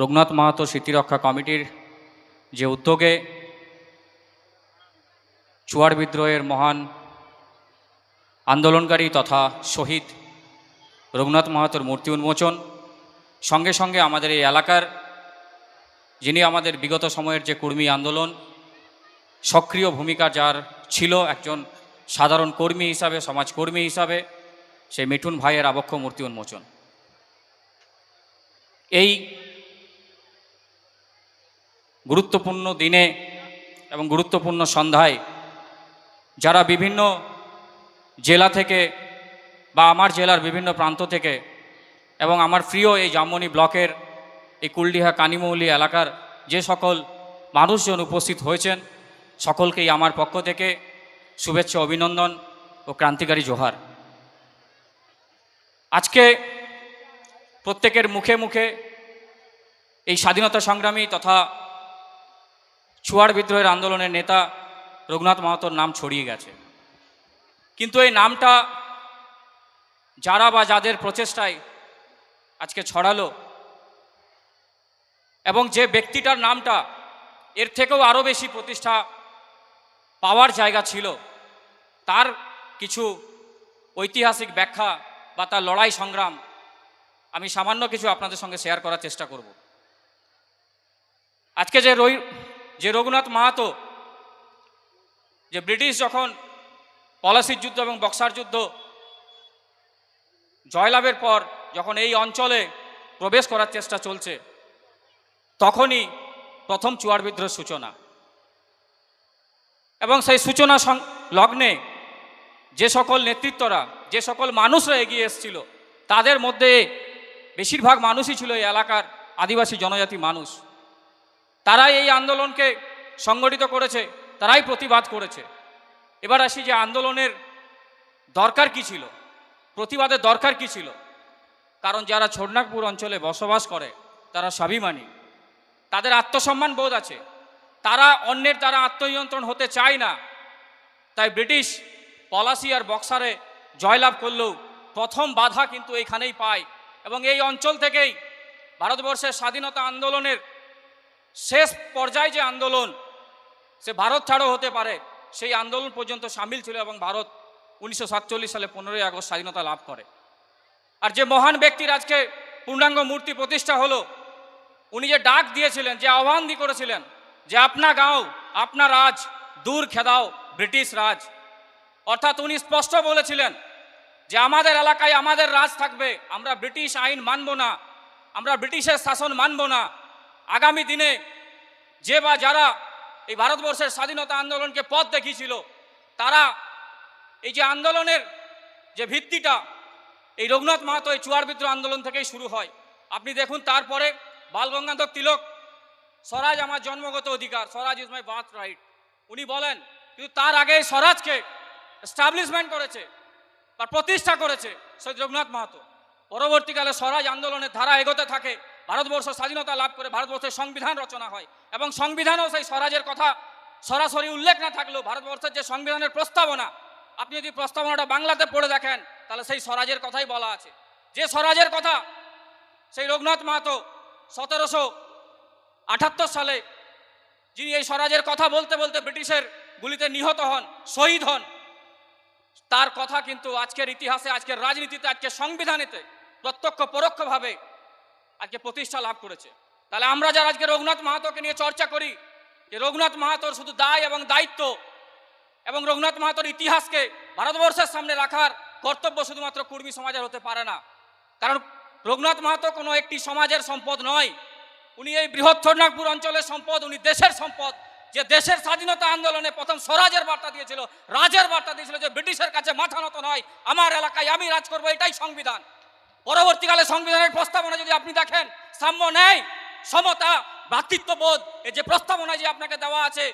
রঘুনাথ মাহাতো স্মৃতিরক্ষা কমিটির যে উদ্যোগে চুয়ার বিদ্রোহের মহান আন্দোলনকারী তথা শহীদ রঘুনাথ মাহাতোর মূর্তি উন্মোচন, সঙ্গে সঙ্গে আমাদের এই এলাকার যিনি আমাদের বিগত সময়ের যে কর্মী আন্দোলন, সক্রিয় ভূমিকা যার ছিল একজন সাধারণ কর্মী হিসাবে, সমাজকর্মী হিসাবে, সেই মিঠুন ভাইয়ের আবক্ষ মূর্তি উন্মোচন। এই গুরুত্বপূর্ণ দিনে এবং গুরুত্বপূর্ণ সন্ধ্যায় যারা বিভিন্ন জেলা থেকে বা আমার জেলার বিভিন্ন প্রান্ত থেকে এবং আমার প্রিয় এই জামনি ব্লকের এই কুলডিহা কানিমৌলি এলাকার যে সকল মানুষজন উপস্থিত হয়েছেন, সকলকেই আমার পক্ষ থেকে শুভেচ্ছা, অভিনন্দন ও ক্রান্তিকারী জোহার। আজকে প্রত্যেকের মুখে মুখে এই স্বাধীনতা সংগ্রামী তথা চুয়ার বিদ্রোহের আন্দোলনের নেতা রঘুনাথ মাহাতোর নাম ছড়িয়ে গেছে। কিন্তু এই নামটা যারা বা যাদের প্রচেষ্টায় আজকে ছড়ালো এবং যে ব্যক্তিটার নামটা এর থেকেও আরও বেশি প্রতিষ্ঠা পাওয়ার জায়গা ছিল, তার কিছু ঐতিহাসিক ব্যাখ্যা বা তার লড়াই সংগ্রাম আমি সামান্য কিছু আপনাদের সঙ্গে শেয়ার করার চেষ্টা করব। আজকে যে রই যে রঘুনাথ মাহাতো, যে ব্রিটিশ যখন পলাশির যুদ্ধ এবং বক্সার যুদ্ধ জয়লাভের পর যখন এই অঞ্চলে প্রবেশ করার চেষ্টা চলছে, তখনই প্রথম চুয়ার বিদ্রোহের সূচনা। এবং সেই সূচনা লগ্নে যে সকল নেতৃত্বরা, যে সকল মানুষরা এগিয়ে এসেছিল, তাদের মধ্যে বেশিরভাগ মানুষই ছিল এই এলাকার আদিবাসী জনজাতি মানুষ। তারাই এই আন্দোলনকে সংগঠিত করেছে, তারাই প্রতিবাদ করেছে। এবার আসি যে আন্দোলনের দরকার কি ছিল? প্রতিবাদের দরকার কি ছিল? কারণ যারা ছোটনাগপুর অঞ্চলে বসবাস করে, তারা স্বাভিমানী। তাদের আত্মসম্মান বোধ আছে। তারা অন্যের দ্বারা আত্মনিয়ন্ত্রণ হতে চায় না। তাই ব্রিটিশ পলাশি আর বক্সারে জয়লাভ করলেও প্রথম বাধা কিন্তু এইখানেই পায়। এবং এই অঞ্চল থেকেই ভারতবর্ষের স্বাধীনতা আন্দোলনের শেষ পর্যায়ে যে আন্দোলন, সে ভারত ছাড়ো হতে পারে, সেই আন্দোলন পর্যন্ত সামিল ছিল এবং ভারত উনিশশো সাতচল্লিশ সালে পনেরোই আগস্ট স্বাধীনতা লাভ করে। আর যে মহান ব্যক্তির আজকে পূর্ণাঙ্গ মূর্তি প্রতিষ্ঠা হলো, উনি যে ডাক দিয়েছিলেন, যে আহ্বান দিয়ে করেছিলেন, যে আপনা গাঁও, আপনা রাজ, দূর খেদাও ব্রিটিশ রাজ। অর্থাৎ উনি স্পষ্ট বলেছিলেন যে আমাদের এলাকায় আমাদের রাজ থাকবে, আমরা ব্রিটিশ আইন মানব না, আমরা ব্রিটিশের শাসন মানব না আগামী দিনে যে বা যারা এই ভারতবর্ষের স্বাধীনতা আন্দোলনকে পথ দেখিয়েছিল, তারা এই যে আন্দোলনের যে ভিত্তিটা, এই রঘুনাথ মাহাতো এই চুয়ার বিদ্রোহ আন্দোলন থেকেই শুরু হয়। আপনি দেখুন তারপরে বালগঙ্গাধর তিলক, স্বরাজ আমার জন্মগত অধিকার, স্বরাজ ইজ মাই বার্থ রাইট। উনি বলেন, কিন্তু তার আগে স্বরাজকে এস্টাবলিশমেন্ট করেছে বা প্রতিষ্ঠা করেছে সৈয়দ রঘুনাথ মাহাতো। পরবর্তীকালে স্বরাজ আন্দোলনের ধারা এগোতে থাকে ভারতবর্ষ স্বাধীনতা লাভ করে ভারতবর্ষের সংবিধান রচনা হয় এবং সংবিধানেও সেই স্বরাজের কথা সরাসরি উল্লেখ না থাকলেও ভারতবর্ষের যে সংবিধানের প্রস্তাবনা, আপনি যদি প্রস্তাবনাটা বাংলাতে পড়ে দেখেন, তাহলে সেই স্বরাজের কথাই বলা আছে। যে স্বরাজের কথা, সেই রঘুনাথ মাহাতো সতেরোশো আটাত্তর সালে যিনি এই স্বরাজের কথা বলতে বলতে ব্রিটিশের গুলিতে নিহত হন, শহীদ হন, তার কথা কিন্তু আজকের ইতিহাসে, আজকের রাজনীতিতে, আজকের সংবিধানেতে প্রত্যক্ষ পরোক্ষভাবে আজকে প্রতিষ্ঠা লাভ করেছে। তাহলে আমরা যারা আজকে রঘুনাথ মাহাতোকে নিয়ে চর্চা করি, যে রঘুনাথ মাহাতোর শুধু দায় এবং দায়িত্ব এবং রঘুনাথ মাহাতোর ইতিহাসকে ভারতবর্ষের সামনে রাখার কর্তব্য শুধুমাত্র কুর্মী সমাজের হতে পারে না। কারণ রঘুনাথ মাহাতো কোনো একটি সমাজের সম্পদ নয়। উনি এই বৃহৎ ছড়নাগপুর অঞ্চলের সম্পদ, উনি দেশের সম্পদ। যে দেশের স্বাধীনতা আন্দোলনে প্রথম স্বরাজের বার্তা দিয়েছিল, রাজের বার্তা দিয়েছিল যে ব্রিটিশের কাছে মাথা নত নয়, আমার এলাকায় আমি রাজ করব, এটাই সংবিধান। পরবর্তীকালে সংবিধানের প্রস্তাবনা যদি আপনি দেখেন, সাম্য ন্যায়, সমতা ভ্রাতৃত্ববোধ এই যে প্রস্তাবনা যে আপনাকে দেওয়া আছে,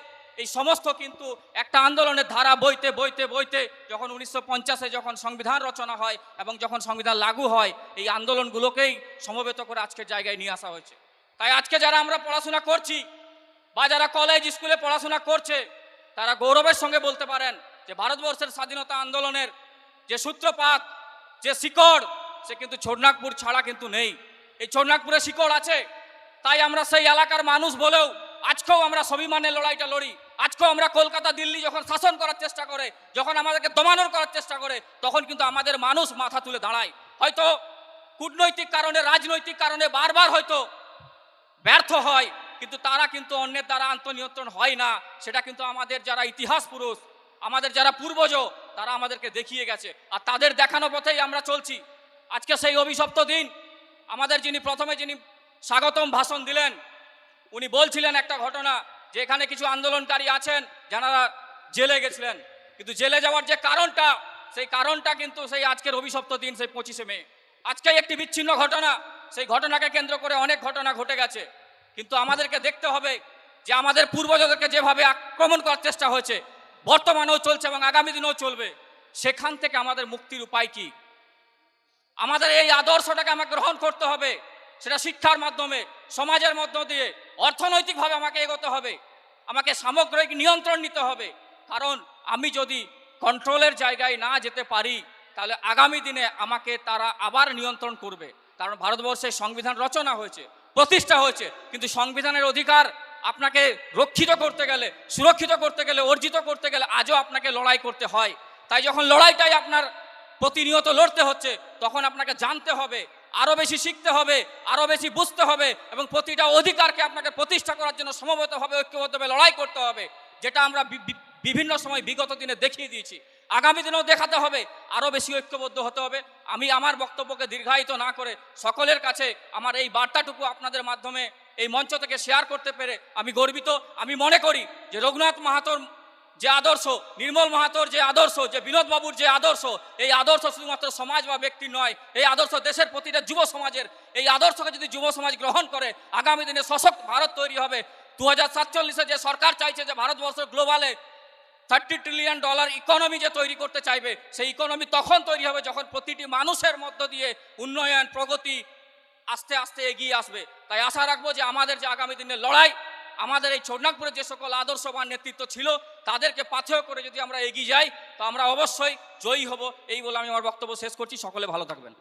এই সমস্ত কিন্তু একটা আন্দোলনের ধারা বইতে বইতে বইতে যখন উনিশশো পঞ্চাশে যখন সংবিধান রচনা হয় এবং যখন সংবিধান লাগু হয়, এই আন্দোলনগুলোকেই সমবেত করে আজকের জায়গায় নিয়ে আসা হয়েছে। তাই আজকে যারা আমরা পড়াশোনা করছি বা যারা কলেজ স্কুলে পড়াশোনা করছে, তারা গৌরবের সঙ্গে বলতে পারেন যে ভারতবর্ষের স্বাধীনতা আন্দোলনের যে সূত্রপাত, যে শিকড় সে কিন্তু ছোটনাগপুর ছাড়া কিন্তু নেই। এই ছোটনাগপুরে শিকড় আছে। তাই আমরা সেই এলাকার মানুষ বলেও আজকেও আমরা স্বাভিমানের লড়াইটা লড়ি। আজকেও আমরা কলকাতা, দিল্লি যখন শাসন করার চেষ্টা করে, যখন আমাদেরকে দমানোর করার চেষ্টা করে, তখন কিন্তু আমাদের মানুষ মাথা তুলে দাঁড়ায়। হয়তো কূটনৈতিক কারণে, রাজনৈতিক কারণে বারবার হয়তো ব্যর্থ হয়, কিন্তু তারা কিন্তু অন্যের দ্বারা আত্মনিয়ন্ত্রণ হয় না। সেটা কিন্তু আমাদের যারা ইতিহাস পুরুষ, আমাদের যারা পূর্বজ, তারা আমাদেরকে দেখিয়ে গেছে। আর তাদের দেখানো পথেই আমরা চলছি। আজকে সেই অভিশপ্ত দিন। আমাদের যিনি প্রথমে যিনি স্বাগতম ভাষণ দিলেন, উনি বলছিলেন একটা ঘটনা যে এখানে কিছু আন্দোলনকারী আছেন, যারা জেলে গেছিলেন। কিন্তু জেলে যাওয়ার যে কারণটা, সেই কারণটা কিন্তু সেই আজকের অভিশপ্ত দিন, সেই পঁচিশে মে। আজকে একটি বিচ্ছিন্ন ঘটনা, সেই ঘটনাকে কেন্দ্র করে অনেক ঘটনা ঘটে গেছে। কিন্তু আমাদেরকে দেখতে হবে যে আমাদের পূর্বজদেরকে যেভাবে আক্রমণ করার চেষ্টা হয়েছে, বর্তমানেও চলছে এবং আগামী দিনেও চলবে, সেখান থেকে আমাদের মুক্তির উপায় কি? আমাদের এই আদর্শটাকে আমাকে গ্রহণ করতে হবে। সেটা শিক্ষার মাধ্যমে, সমাজের মধ্য দিয়ে, অর্থনৈতিকভাবে আমাকে এগোতে হবে। আমাকে সামগ্রিক নিয়ন্ত্রণ নিতে হবে। কারণ আমি যদি কন্ট্রোলের জায়গায় না যেতে পারি, তাহলে আগামী দিনে আমাকে তারা আবার নিয়ন্ত্রণ করবে। কারণ ভারতবর্ষে সংবিধান রচনা হয়েছে, প্রতিষ্ঠা হয়েছে। কিন্তু সংবিধানের অধিকার আপনাকে রক্ষিত করতে গেলে, সুরক্ষিত করতে গেলে, অর্জিত করতে গেলে আজও আপনাকে লড়াই করতে হয়। তাই যখন লড়াইটাই আপনার প্রতিনিয়ত লড়তে হচ্ছে, তখন আপনাকে জানতে হবে আরও বেশি শিখতে হবে আরও বেশি বুঝতে হবে এবং প্রতিটা অধিকারকে আপনাকে প্রতিষ্ঠা করার জন্য সমবেতভাবে ঐক্যবদ্ধভাবে লড়াই করতে হবে, যেটা আমরা বিভিন্ন সময় বিগত দিনে দেখিয়ে দিয়েছি। আগামী দিনেও দেখাতে হবে আরও বেশি ঐক্যবদ্ধ হতে হবে। আমি আমার বক্তব্যকে দীর্ঘায়িত না করে সকলের কাছে আমার এই বার্তাটুকু আপনাদের মাধ্যমে এই মঞ্চ থেকে শেয়ার করতে পেরে আমি গর্বিত। আমি মনে করি যে রঘুনাথ মাহাতোর যে আদর্শ, নির্মল মাহাতোর যে আদর্শ, যে বিনোদ বাবুর যে আদর্শ, এই আদর্শ শুধুমাত্র সমাজ বা ব্যক্তি নয়, এই আদর্শ দেশের প্রতিটা যুব সমাজের, এই আদর্শকে যদি যুব সমাজ গ্রহণ করে, আগামী দিনে সশক্ত ভারত তৈরি হবে। দু হাজার যে সরকার চাইছে যে ভারতবর্ষ গ্লোবালে থার্টি ট্রিলিয়ন ডলার ইকোনমি যে তৈরি করতে চাইবে, সেই ইকোনমি তখন তৈরি হবে যখন প্রতিটি মানুষের মধ্য দিয়ে উন্নয়ন, প্রগতি আস্তে আস্তে এগিয়ে আসবে। তাই আশা রাখব যে আমাদের যে আগামী দিনের লড়াই, আমাদের এই ছোটনাগপুরের যে সকল আদর্শবান নেতৃত্ব ছিল তাদেরকে পাথেয় করে যদি আমরা এগিয়ে যাই, তো আমরা অবশ্যই জয়ী হব। এই বলে আমি আমার বক্তব্য শেষ করছি। সকলে ভালো থাকবেন।